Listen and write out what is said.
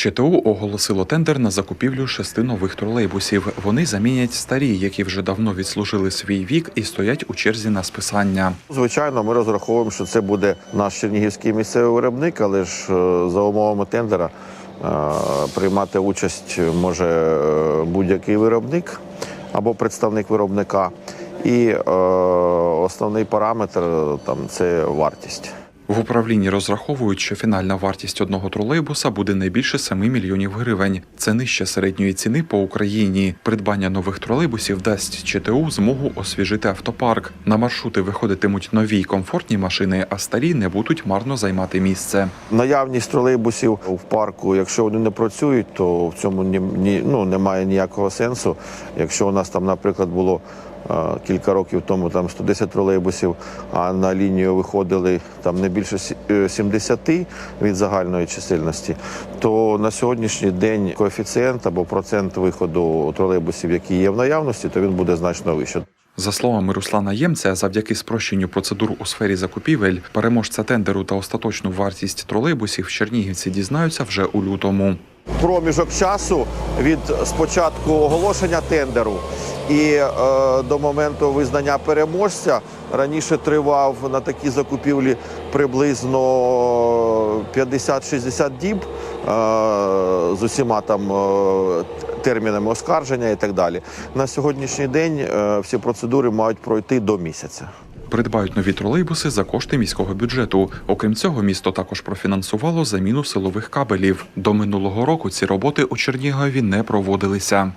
ЧТУ оголосило тендер на закупівлю шести нових тролейбусів. Вони замінять старі, які вже давно відслужили свій вік і стоять у черзі на списання. Звичайно, ми розраховуємо, що це буде наш чернігівський місцевий виробник, але ж е, за умовами тендера е, приймати участь може е, будь-який виробник або представник виробника. І основний параметр це вартість. В управлінні розраховують, що фінальна вартість одного тролейбуса буде не більше 7 мільйонів гривень. Це нижче середньої ціни по Україні. Придбання нових тролейбусів дасть ЧТУ змогу освіжити автопарк. На маршрути виходитимуть нові й комфортні машини, а старі не будуть марно займати місце. Наявність тролейбусів в парку, якщо вони не працюють, то в цьому ні, ні, ну, немає ніякого сенсу. Якщо у нас там, наприклад, було кілька років тому там 110 тролейбусів, а на лінію виходили там не більше сі- е, 70 від загальної чисельності, то на сьогоднішній день коефіцієнт або процент виходу тролейбусів, які є в наявності, то він буде значно вищий. За словами Руслана Ємця, завдяки спрощенню процедур у сфері закупівель, переможця тендеру та остаточну вартість тролейбусів чернігівці дізнаються вже у лютому. проміжок часу від спочатку оголошення тендеру і е, до моменту визнання переможця раніше тривав на такі закупівлі приблизно 50-60 діб е, з усіма там е, термінами оскарження і так далі. На сьогоднішній день е, всі процедури мають пройти до місяця. Придбають нові тролейбуси за кошти міського бюджету. Окрім цього, місто також профінансувало заміну силових кабелів. До минулого року ці роботи у Чернігові не проводилися.